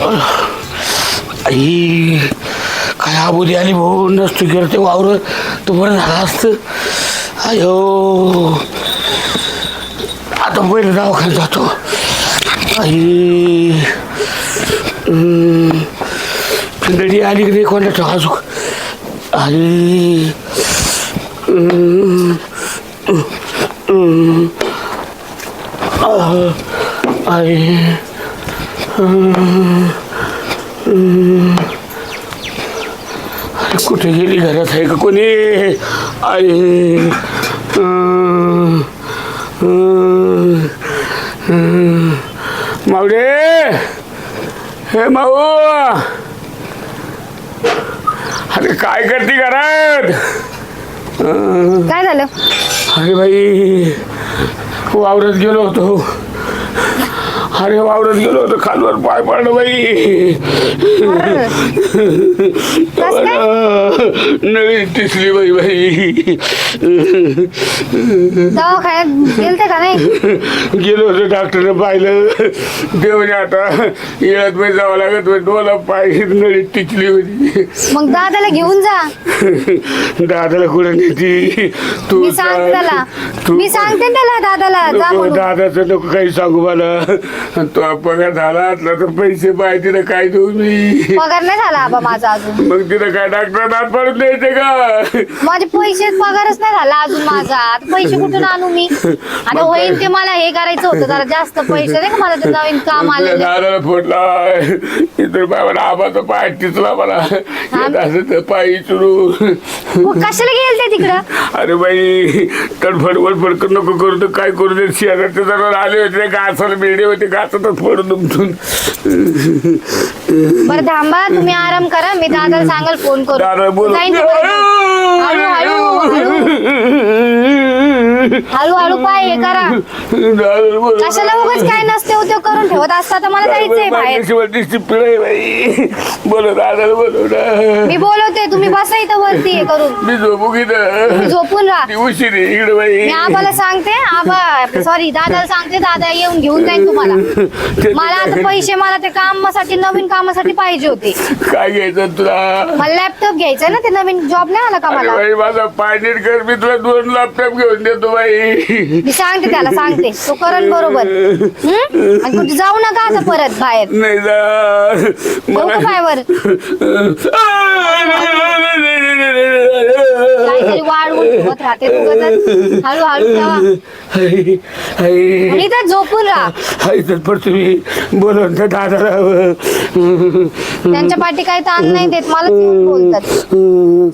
आई काय आबुदी आली भाऊ नसतो गेलं ते वावर तुम्हाला बरं झालं असतं. अयो. आता पहिलं दवाखान्यात जातो. आई. पिंडडी आली की नाही कोणत्या अजून आई. आई. अरे कुठे गेली घरात आहे का कोणी? आई अं, अं, अं. मावडे हे माऊ अरे काय करते घरात? काय झालं? अरे बाई वावरत गेलो होतो. अरे वावरत गेलो होतो खालवर पाय पडलं बाई. कसं काय? नळी दिसली बाई बाई. दवाखान्यात गेलते का नाही? गेलो होतो डॉक्टरने पाहिलं. देवने आता येळत बाई जावं लागत बाई. डोला पाय नळी टिचली होती. मग दादाला घेऊन जा. दादाला कुठं नेती? तू मी सांगते. त्याला. मी सांगते ना त्याला दादाला. जा नको म्हणून. दादाचं नको काही सांगू मला. तो पगार झाला असला तर पैसे पाहिजे तिला काय देऊ मी? पगार नाही झाला आबा माझा अजून. मग तिला काय डॉक्टर पडून द्यायचे का? माझे पैसे पगारच नाही झाला अजून माझा. आता पैसे कुठून आणू मी? आता होईल ते मला हे करायचं होतं. जरा जास्त पैसे नाही का मला ते नवीन काम आलेलं? दादाला फोडला इतर बाबाला आबाचा पाय टिचला मला. येत असं तर पाय इचरू मग कशाला गेल ते तिकडं? अरे बाई तडफड वडफड करू नको करू तर काय करू दे? शेजारचे जरा आले होते घासाला बेडे होते घासातच फोडून उमटून बरं थांबा तुम्ही आराम करा. मी दादाला सांगाल फोन दादा करू बोल. जाईन ते बरोबर. हळू, हळूहळू पाय हे करा. कशाला उगाच काय नसते उद्योग करून ठेवत असता तर मला जायचंय बाहेर. बोलो दादाला बोलो मी बोलवते तुम्ही बसा इथं वरती हे करून. मी झोपू घेत झोपून राहा. ती उशीर आहे इकडे बाई मी आबाला सांगते आबा सॉरी दादाला सांगते दादा येऊन घेऊन जाईन तुम्हाला. मला आता पैसे मला ते कामासाठी नवीन कामासाठी पाहिजे होते. काय घ्यायचं तुला? मला लॅपटॉप घ्यायचा ना ते नवीन जॉब नाही आला का अरे मला बाई माझा पाय नीट कर मी तुला दोन लॅपटॉप घेऊन देतो. बाई मी सांगते त्याला सांगते तो करण बरोबर हम्म? आणि कुठे जाऊ नका आता परत बाहेर नाही जा जाऊ का बाहेर काहीतरी वाढवून ठेवत राहते तू कसं. हळूहळू ठेवा आणि इथं झोपून राहा तर पडतो मी बोलून तर दादाला त्यांच्या पाठी काही ताण नाही देत मला बोलतात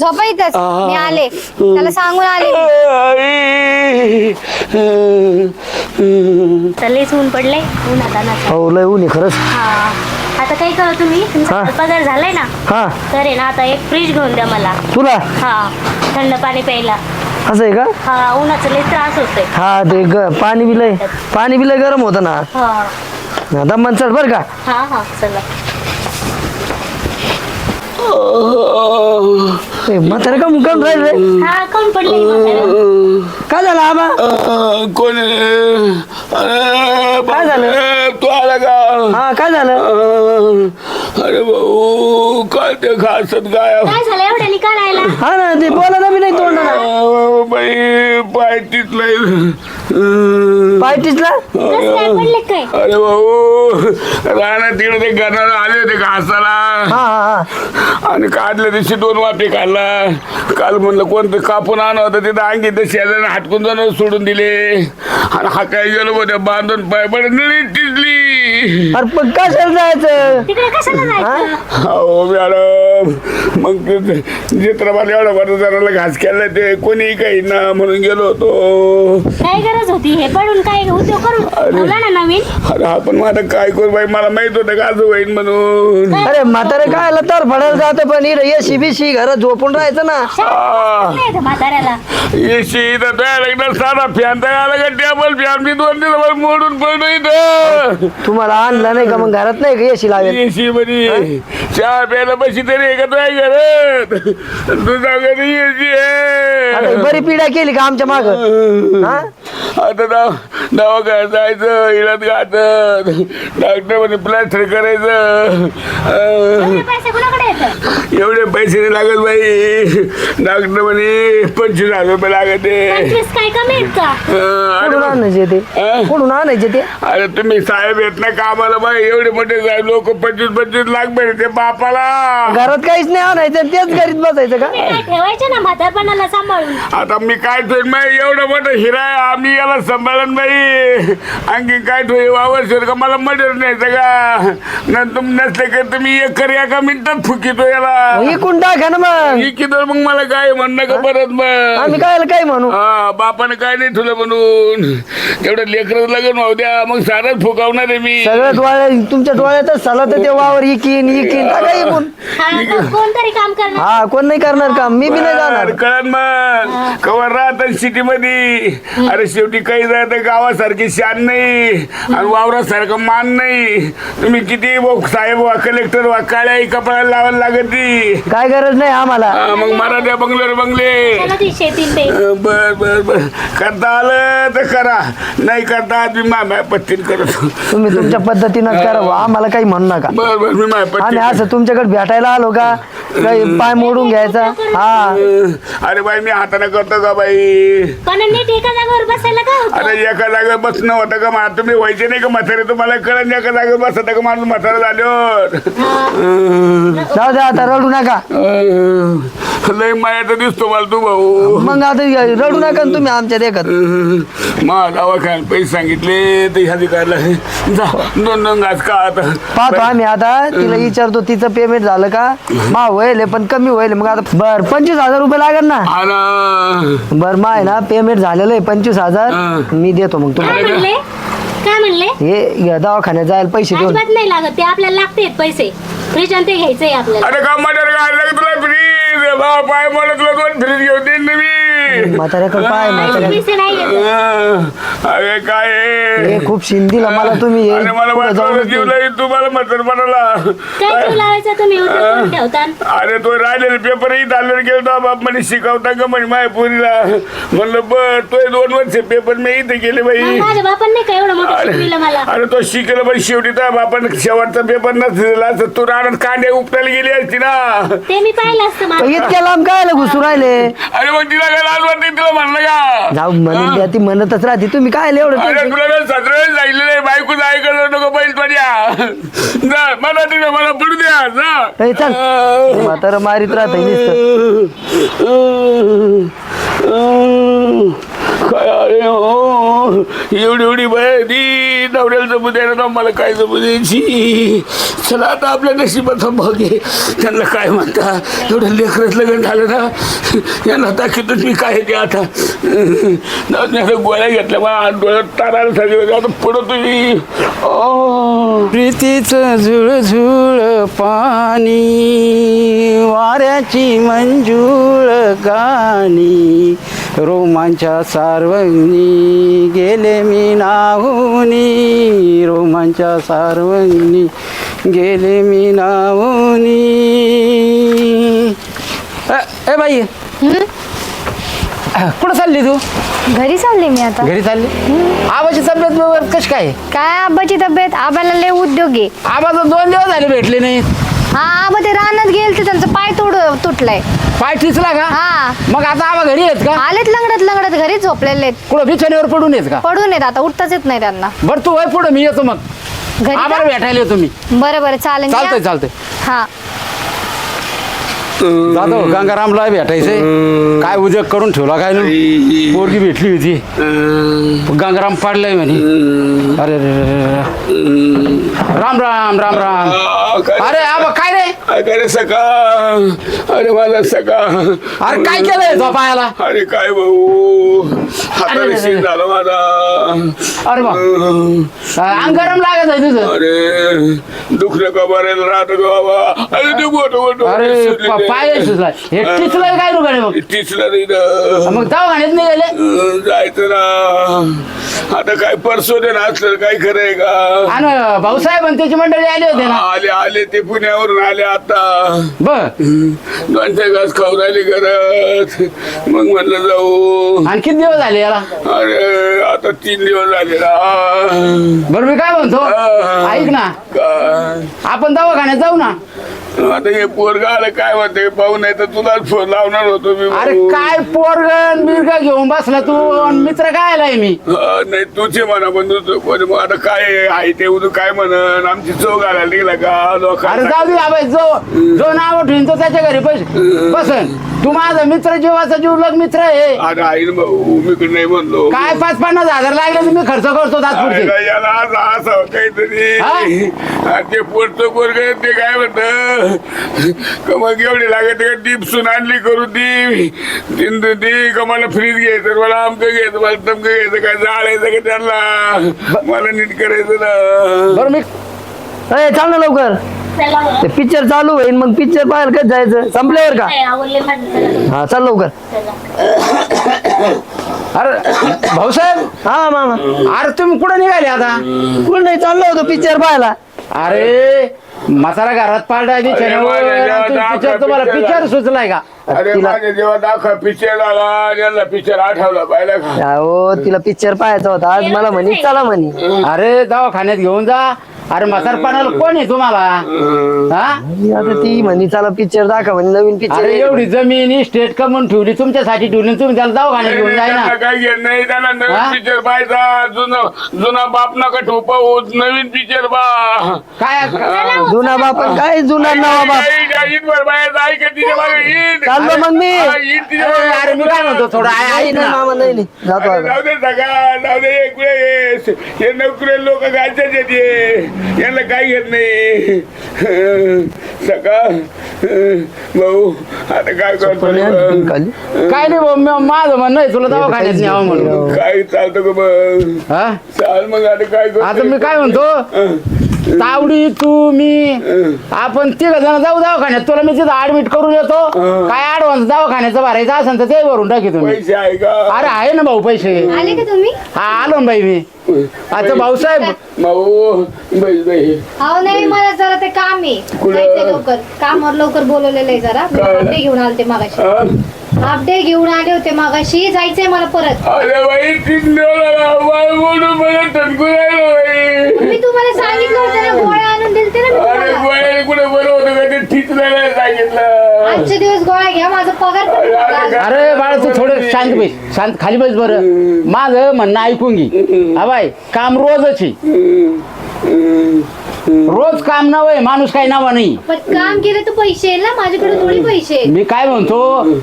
झोपा इथंच मी आले त्याला सांगून आले. तर लयच ऊन पडलंय. ऊन आता ना. हो लय ऊन आहे खरंच. हा. आता काय करा तुम्ही? तुमचा हा. पगार झालाय ना? हा. तर आहे ना आता एक फ्रीज घेऊन द्या मला. तुला? हा. थंड पाणी प्यायला. असं आहे का? हा उन्हाचा लय त्रास होतोय. हा ते ग पाणी बी लय पाणी बी लय गरम होतं ना. हा. दमन चढ बरं का? हा हा चला. म्हातारं का मुकाम राहील रे? हा कोण पडले काय झालं आबा? कोण अरे काय झालं? तू आला का? हा काय झालं? अरे भाऊ काय ते घासत गायब काय झालं एवढ्या निकालायला? हा ना ते बोलायला बी नाही तोंड ना बाई पाय तिथलाय. पाय टिचला कसं काय पडले काय? अरे भाऊ राणा तिकडे ते घराला आले होते घासाला. हा आणि काढल्या दिवशी दोन वाटे काढला काल म्हणलं कोणतं कापून आणलं होतं तिथं अंगी तर शेजाऱ्याने हटकून जाणं सोडून दिले. आणि हा काय गेलो होत्या बांधून पाय पडे निळी टिजली अरे पण कशाला जायचं? तिकडे कशाला जायचं? हो मॅडम मग चित्र मला एवढा बरं जणाला घास केला ते कोणी काही ना म्हणून गेलो होतो. काय गरज होती. हे पडून काय उद्योग करून ठेवला ना नवीन. अरे हा पण माझं काय करू बाई? मला माहीत होतं का असं होईन म्हणून? अरे म्हातारे काय आलं? तर फडायला जाते पण इकडे एसी बिशी घरात झोपून राहायचं ना. नाही म्हाताऱ्याला? तयार एकदा साधा फॅन तयार आला का? टेबल फॅन मी दोन दिवस मोडून पडलो इथं. तुम्हाला आणलं नाही का मग घरात नाही का एसी लावेल? येशी मध्ये. चहा प्यायला बशी तरी एकत्र आहे घरात? तुझा घरी आता आहे. बरी पिढा केली का आमच्या माग? हा? आता जाऊ दवाखान्यात जायचं इलाज घातत डॉक्टर म्हणे प्लास्टर करायचं. अं, एवढे पैसे कुणाकडे येतात? एवढे पैसे नाही लागत बाई. डॉक्टर म्हणे पंचवीस हजार रुपये लागत आहे. पंचवीस काय कमी आहेत का? अं, अरे कुठून बा- आणायचे ते? अं? कुठून आणायचे ते? अरे तुम्ही साहेब येत ना कामाला बाई. एवढे मोठे साहेब लोक पंचवीस पंचवीस लाख भेटते बापाला. घरात काहीच नाही आणायचं तेच घरीत बसायचं का? तुम्ही काय ठेवायचे ना म्हातारपणाला सांभाळून? आता मी काय ठेवीन बाई? एवढं मोठं हिरा आहे आम्ही याला सांभाळून बाई. आणखी काय ठेवी वावर का? मला मर्डर नाही का न तुम नसले का तुम्ही एक कर एका मिनिटात फुकितो याला. इकून टाका ना मग. ही किती मग मला काय म्हणणं का परत मग. आम्ही काय काय म्हणू? हा बापाने काय नाही ठेवलं म्हणून. एवढं लेकरं लग्न होऊ द्या मग सारच फुकावणार आहे मी. सगळं डोळ्या तुमच्या डोळ्यातच झाला तर ते वावर इकीन इकीन. टाका इकून हा को- कोणतरी काम करणार. हा कोण नाही करणार काम? मी बी नाही जाणार. कळण मग. कवर राहतात सिटी मध्ये? अरे शेवटी काही जात गावासारखी शान नाही आणि वावरासारखं मान नाही. तुम्ही किती व- साहेब वा कलेक्टर वा काळ्या कपड्याला लावायला लागत ती काय गरज नाही आम्हाला. हा, मग मराठ्या बंगलोर बंगले. त्याला ती शेती ते. बर बर बर. करता आलं तर करा. नाही करता मी माय पत्तीन करतो. तुम्ही तुमच्या पद्धतीनं करा बुवा, आम्हाला काही म्हणू नका. बर बर मी माय आम्ही पत्ती असं तुमच्याकडे भेटायला आलो का? काही पाय मोडून घ्यायचा? हा. अरे बाई मी हाताने करतो का बाई? पण नीट एका जागेवर बसायला काय होतं? अरे एका जागेवर बसणं होतं का मा? तुम्ही व्हायचे नाही का म्हातारे? तुम्हाला कळण एका जागेवर बसत का माणूस म्हातारा झाल्यावर? जाऊ द्या आता रडू नका. लय मायाचा दिसतो मला तू भाऊ. मग आता रडू नका ना तुम्ही आमच्या देखत. मा दवाखान्यात पैसे सांगितले तर ह्या अधिकारला जा दोन दोन घास का आता. पाहतो आम्ही आता तिला विचारतो तिचं पेमेंट झालं का? मा होईल पण कमी होईल. मग आता बर पंचवीस हजार रुपये लागेल ना? बर मा आहे ना पेमेंट झालेलं आहे पंचवीस हजार. हा. मी देतो मग काय तुम्हाला म्हणले? काय म्हणले? हे या दवाखान्यात जायला पैसे देऊन. अजिबात नाही लागत ते आपल्याला लागते पैसे. फ्रीज आणि ते घ्यायचंय आपल्याला. अरे का मटर काय तुला फ्रीज बा पाय मला तुला दोन फ्रीज घेऊन देईन ना मी. म्हाताऱ्याकडे पाय म्हाताऱ्या पैसे नाही येत. अं, अरे काय? हे खूप शिंदीला मला तुम्ही हे अरे मला पुढं जाऊन वाटलं जीव नाही तुम्हाला म्हातार म्हणाला काय जीव लावायचा तुम्ही? उद्योग करून ठेवता अरे तो राहिलेले पेपरही दालर गेलो बाप म्हणे शिकवता का म्हणे माझ्या पोरीला म्हणलं बर तो दोन वर्ष पेपर मी इथे गेले बाई. मग माझ्या बापांनी नाही का एवढं मोठं अरे. शिकविलं मला? अरे तो शिकलं पण शेवटी तर बापान शेवटचा पेपर नसलेला तर तू राहणार कांदे उपटायला गेली असती ना. ते मी पाहिलं असतं पण मला इतक्या लांब काय घुसू राहिले? अरे मग तिला लाज वाटते तुला म्हणलं का? जाऊ म्हणून द्या ती म्हणतच राहते. तुम्ही काय एवढं अरे tension? तुला काय सतरा सांगितलं नाही बायकोच ऐकलं नको बैल जा मला मला पडू द्या जा. ए, चल. म्हातारं मारीत राहते नुसतं. काय अरे हो, हो, हो एवढी एवढी बाय ती. नवऱ्याला जमू द्यायला ना मला काय जमू द्यायची? चला आता आपल्या नशिबाचा भाग आहे. त्यांना काय म्हणता? एवढं लेकरच लग्न झालं ना यांना दाखवतच मी काय ते आता. दे, आता गोळ्या घेतल्या मला डोळ्यात तारायला सांगितलं आता पुढं तुम्ही ओ प्रीतीचं झुळझुळ पाणी वाऱ्याची मंजूळ गाणी. रोमांच्या सार्वंगी गेले मी नाहुनी रोमांच्या सार्वंगी गेले मी नाहुनी ए बाई. कुठं चालली तू? घरी चालले मी आता. घरी चालली? आबाची तब्येत वगैरे कशी काय? काय आबाची तब्येत? आबाला लय उद्योग आहे. आबाचा दोन दिवस झाले भेटले नाही हा आबा ते रानात पाय तुटलाय पाय ठिचला का? हा. मग आता आबा घरी आहेत का? आलेत लंगडत लंगडत घरी झोपलेले आहेत. कुठं बिछाण्यावर पडून येत का? पडून येत आता उठताच येत नाही त्यांना. बरं तू वय पुढं मी येतो मग. घरी? भेटायला येतो मी. बरं बरं चालेल. चालतंय या. चालतंय. हा. जातो गंगारामला भेटायचंय. काय उद्योग करून ठेवला काय नाही? पोरगी भेटली होती. गंगाराम पाडलाय म्हणे. अरे अरे, अरे, अरे. राम राम राम राम. अरे आबा काय अरे सका? अरे माझा सका. अरे काय केलंय झोपायला अरे काय भाऊ? शीत झालं माझा. अरे बा. अंग गरम लागत आहे तुझं. अरे दुखलं का बरेल राहत का बाबा? अरे ते अरे प- पाय सुचलाय हे टिचलंय काय रुगाडे मग? टिचलं नाही ना. मग दवाखान्यात नाही गेले अं, जायचं ना. आता काय परसो दे ना असलं काय खरंय का? आणि भाऊसाहेब आणि त्याची मंडळी आली होते ना. आले आले ते पुण्यावरून आले आता. बर. दोन चार घास खाऊ राहिली घरात. मग म्हणलं जाऊ. आणि किती दिवस झाले याला? अरे आता तीन दिवस झाले ना. बरं मी काय म्हणतो? ऐक ना. काय? आपण दवाखान्यात जाऊ ना. आता हे पोरगा आलं काय म्हणते? पाहू नाही तर तुलाच फोन लावणार होतो मी अरे. काय पोरगण बिरग घेऊन बसला तू? आणि मित्र काय आलाय मी? हा, नाही तुझे म्हणा पण दुसरं कोणी मग आता काय आहे? ते उदू काय म्हणन? आमची चौक आला निघला का? अरे लोकांना जाऊ दे बाबा जो जो नाव ठेवीन तो त्याच्या घरी पैसे बसन. तू माझा मित्र जीवाचा जीवलग मित्र आहे. अरे आई भाऊ मी नाही म्हणलो. काय पाच पन्नास हजार लागले मी खर्च करतो अरे ना, याला असं असं काहीतरी. हा? आणि ते पोटचं पोरग ते काय म्हणत? मग एवढी लागत का? टीप सुन आणली करून ती. तीन ती मला फ्रीज घ्यायचं मला आमकं घ्यायचं मला तमकं घ्यायचं काय जाळायचं का त्यांना? मला नीट करायचं ना. बरं मी अरे चाल ना लवकर. ते पिक्चर चालू होईल मग पिक्चर पाहायला कधी जायचं? संपल्यावर का? हा चल लवकर. अरे भाऊसाहेब हा मामा. अरे तुम्ही कुठं निघाले आता? कुठं नाही चाललो होतो पिक्चर पाहायला. अरे म्हातारा घरात पाळला पिक्चर तुम्हाला पिक्चर सुचलाय का? अरे तिला- माझ्या जेव्हा दाखवा पिक्चर आला. यांना पिक्चर आठवला पाहिला का? हो तिला पिक्चर पाहायचा होता. आज मला म्हणे चला म्हणे. अरे दवाखान्यात घेऊन जा. अरे म्हातारपणाला कोण आहे तुम्हाला? हा? आता ती म्हणे चला पिक्चर दाखवा म्हणे नवीन पिक्चर अरे एवढी जमीन स्टेट कमवून ठेवली तुमच्यासाठी ठेवली आणि तुम्ही त्याला दवाखान्यात घेऊन जाय ना. त्यांना काही घेत नाही त्यांना हा? नवीन पिक्चर पाहायचा. जुनं जुना बाप नका ठोपा होत नवीन पिक्चर बा. काय? जुना बाप आणि काय जुना नवा बाप? ईद वर बाहेर ऐक तिच्यामागे ईद चाललो मग मी. हा, ईद तिच्या अरे मागे. अरे मी काय म्हणतो थोडं ऐ- नाही ऐक नाही ना. मामा नाही नाही. जातो अरे आता. जाऊ दे सगळा जाऊ दे एक वेळेस हे नोकरी लोक घालतात येते यांना काही घेत नाही. सकाळ भाऊ आता काय करतो. काय नाही भाऊ, म- माझं म्हणणं आहे तुला दवाखान्यात न्यावं म्हणून. काय चालतं का मग हा? चाल मग आता काय करतो आता मी काय म्हणतो? तावडी तू मी. आपण तिघ जण जाऊ दवाखान्यात. तुला मी तिथं ऍडमिट करून येतो. काय ऍडव्हान्स दवाखान्याचं भरायचं असेल तर ते भरून टाकी तुम्ही. पैसे आहे का? अरे आहे ना भाऊ पैसे. आले का तुम्ही? हा आलो ना बाई मी. आता भाऊसाहेब भाऊ बाई बाई. अहो नाही मला जरा ते काम आहे. कुठं? जायचंय लवकर. कामावर लवकर बोलवलेलं आहे जरा. काय? अपडे घेऊन आले ते मागाशी. हा? अपडे घेऊन आले होते मागाशी. जायचंय मला परत. अरे बाई तीन दिवस बोलून मला टणकू राहिलो बाई मी तुम्हाला सांगितलं होतं ना गोळ्या आणून दिलते ना मी अरे तुम्हाला गोळ्याने कुठे बरं होतं का ते ठीक नाही सांगितलं आजचे दिवस गोळ्या घ्या माझा पगार पण अरे, बाळा तू थोडं शांत बैस शांत खाली बैस बरं. माझं म्हणणं ऐकून घे. हा बाई काम रोजच आहे. रोज काम नवं माणूस काही नावा नाही. पण काम केलं तर पैसे येईल ना माझ्याकडे थोडी पैसे आहेत. मी काय म्हणतो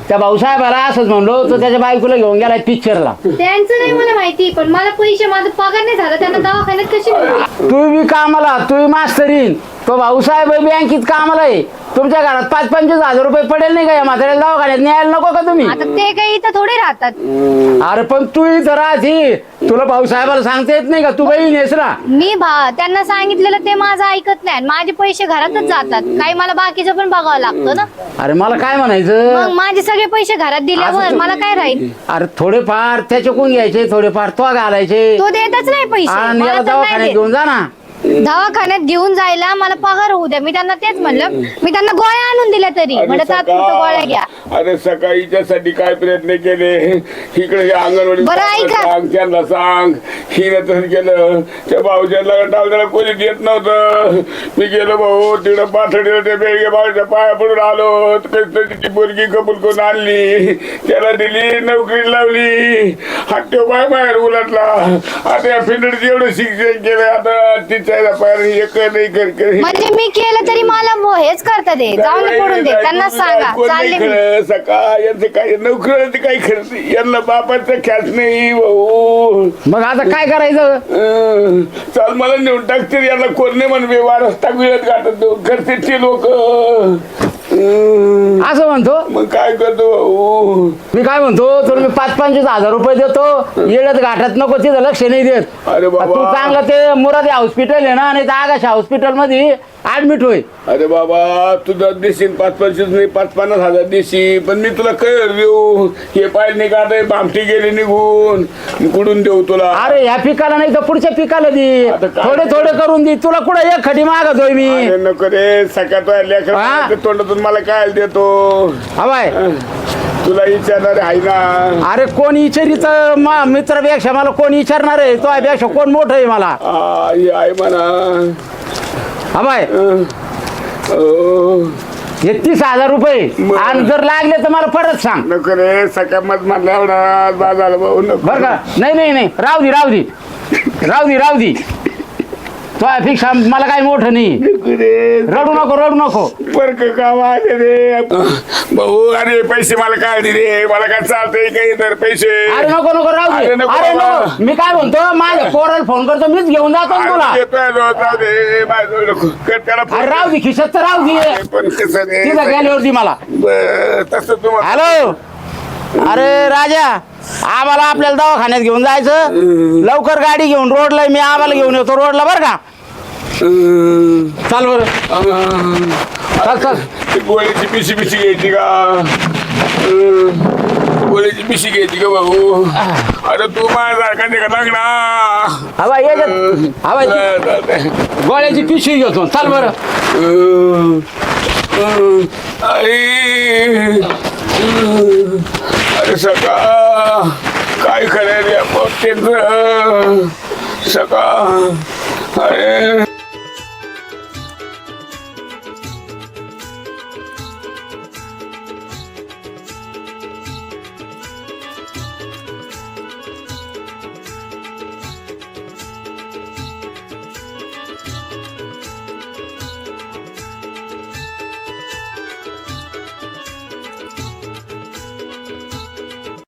त्या भाऊसाहेबाला असंच म्हणलो तो त्याच्या बायकोला घेऊन गेलाय पिक्चरला त्यांचं नाही मला माहिती पण मला पैसे माझा पगार नाही झाला त्यांना दवाखान्यात कशी मिळतील? तू बी कामाला तू मास्तरीन. तो भाऊसाहेब बँकेत कामाला आहे. तुमच्या घरात पाच पंचवीस हजार रुपये पडेल नाही का या म्हाताऱ्याला? दवाखान्यात न्यायला नको का तुम्ही? आता ते काही इथं थोडी राहतात. अरे पण तू इथं राहती. तुला भाऊसाहेबाला सांगता येत नाही का? तू बहीण आहेस ना. मी भा त्यांना सांगितलेलं ते माझं ऐकत नाही माझे पैसे घरातच जातात. काही मला बाकीचं पण बघावं लागतं ना. अरे मला काय म्हणायचं? मग माझे सगळे पैसे घरात दिल्यावर मला काय राहील? अरे थोडेफार त्याच्याकून घ्यायचे थोडेफार तो घालायचे. तो देतच नाही पैसे. आणि मला याला तर नाही दवाखान्यात देत. घेऊन जा ना. दवाखान्यात घेऊन जायला मला पगार होऊ द्या. मी त्यांना तेच म्हणलं. मी त्यांना गोळ्या आणून दिल्या तरी. तात्पुरतं गोळ्या घ्या. सकाळ अरे सकाळी हिच्यासाठी काय प्रयत्न केले? इकडे अंगणवाडी बरं, ऐका. सांग त्यांना सांग. हिने तसं केलं. त्या भाऊच्याला डावल्याला कोणी देत नव्हतं. मी गेलो भाऊ तिकडं पाथडीला ते बेळगे भाऊच्या पाया पडून आलो. तिची मुलगी कबूल करून आणली. त्याला दिली नोकरी लावली. हट्टे पाय बाहेर उलटला. आता या फिंडचं एवढं शिक्षण केलं आता तिच्या पायर एक नाही कर कर- म्हणजे मी केलं तरी मला मो- हेच करता दे जाऊन पडून दे त्यांना सांगा चालले मी. सकाळ यांचं काय नोकरी काही खरं नाही. यांना बापाचं ख्यात नाही भाऊ. मग आता काय करायचं? अं, चाल मला नेऊन टाकतील याला कोण नाही म्हणून वारस टाकवित गाठत करते ते लोक. असं म्हणतो? मग काय करतो भाऊ? मी काय म्हणतो तुला मी पाच पंचवीस हजार रुपये देतो. येळत गाठात नको तिथं लक्ष नाही देत. अरे बाबा. तू चांगलं ते मुरादी हॉस्पिटल आहे ना आणि त्या आगाशा हॉस्पिटलमध्ये ऍडमिट होय. अरे बाबा तुझा देशील पाच पंचवीस नाही पाच पन्नास हजार देशी पण मी तुला काय देऊ. हे पाय निघात भामटी गेली निघून. मी कुठून देऊ तुला? अरे ह्या पिकाला नाही तर पुढच्या पिकाला दे. आता काय? थोडे थोडे करून दे. तुला कुठं एक खडी मागतोय मी? अरे नको रे. सकाळ हा? लेकर तोंडातून मला काय देतो? हवाय तुला विचारणार आहे ना अरे कोण विचारित मित्रापेक्षा मला कोण विचारणार आहे? तो पेक्षा कोण मोठं आहे मला? आ, आहे म्हणा. हवाय अं, हे तीस हजार रुपये. आणि जर लागले तर मला परत सांग. नको रे सकाळ मत म्हणला एवढा बाजाला भाऊ नको. बर का? नाही नाही नाही. राहू दे राहू दे. राहू दे राहू दे. पेक्षा मला काही मोठं नाही. रडू नको रडू नको. बरक काम आले रे. भाऊ अरे पैसे मला काय दे रे? मला काय चालतंय काही तर पैसे? अरे नको नको राहू दे. अरे नको अरे बाबा. नको मी काय म्हणतो माझ्या पोराला फोन करतो मीच घेऊन जातो ना तुला. अरे दे. राहू दे खिशात तर राहू दे. तिथं मला. बरं, तसं तुम्हाला हॅलो. अरे राजा आम्हाला आपल्याला दवाखान्यात घेऊन जायचं. लवकर गाडी घेऊन रोडला मी आम्हाला घेऊन येतो रोडला बरं का? चाल बरं. चल चल. ती गोळीची पिशी पिशी घ्यायची का? अं, गोळीची पिशी घ्यायची का भाऊ अरे तू माझ्यासारखा नाही का लागणार हवा हवा ती- गोळ्याची पिशवी घेतो. चाल बरं. अरे सका काय खरं रे आपण सका. अरे.